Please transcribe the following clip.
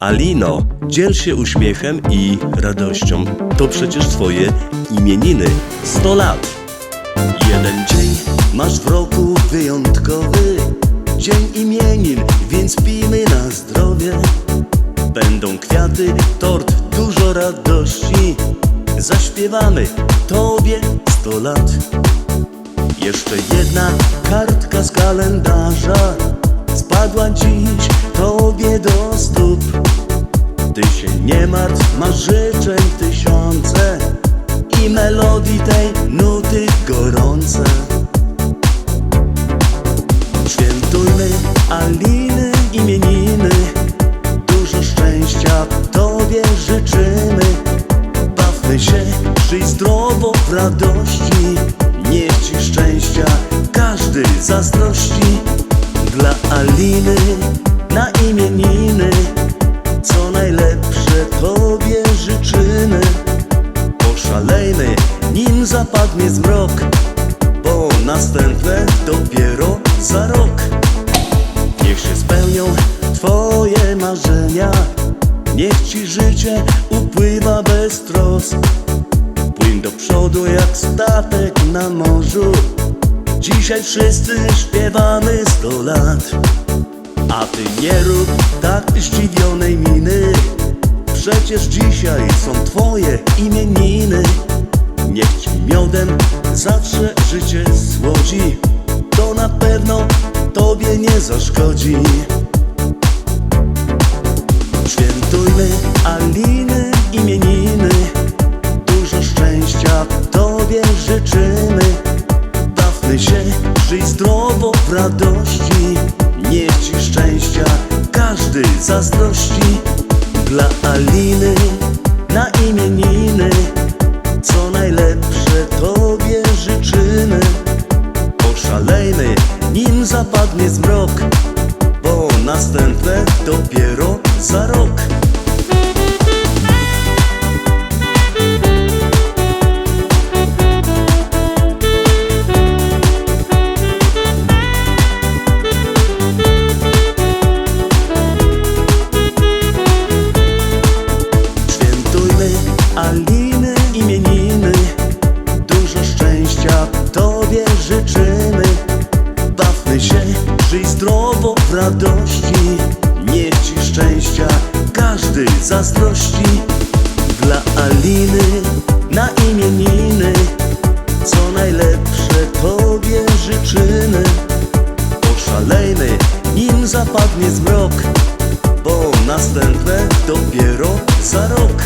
Alino, dziel się uśmiechem i radością. To przecież twoje imieniny. 100 lat. Jeden dzień masz w roku wyjątkowy. Dzień imienin, więc pijmy na zdrowie. Będą kwiaty, tort, dużo radości. Zaśpiewamy tobie 100 lat. Jeszcze jedna kartka się nie martw, masz życzeń tysiące I melodii tej nuty gorące. Świętujmy Aliny imieniny Dużo szczęścia tobie życzymy. Bawmy się, żyj zdrowo w radości Niech ci szczęścia każdy zazdrości. Dla Aliny na imieniny zapadnie zmrok Bo następne dopiero za rok. Niech się spełnią twoje marzenia Niech ci życie upływa bez trosk. Płyń do przodu jak statek na morzu. Dzisiaj wszyscy śpiewamy sto lat. A ty nie rób tak zdziwionej miny. Przecież dzisiaj są twoje imieniny miodem zawsze życie słodzi To na pewno tobie nie zaszkodzi. Świętujmy Aliny imieniny Dużo szczęścia Tobie życzymy. Bawmy się, żyj zdrowo w radości. Niech Ci szczęścia każdy zazdrości. Dla Aliny na imieniny zapadnie zmrok Bo następne dopiero za rok. Świętujmy Aliny radości Ci szczęścia każdy zazdrości. Dla Aliny na imieniny Co najlepsze Tobie życzymy. Poszalejmy nim zapadnie zmrok Bo następne dopiero za rok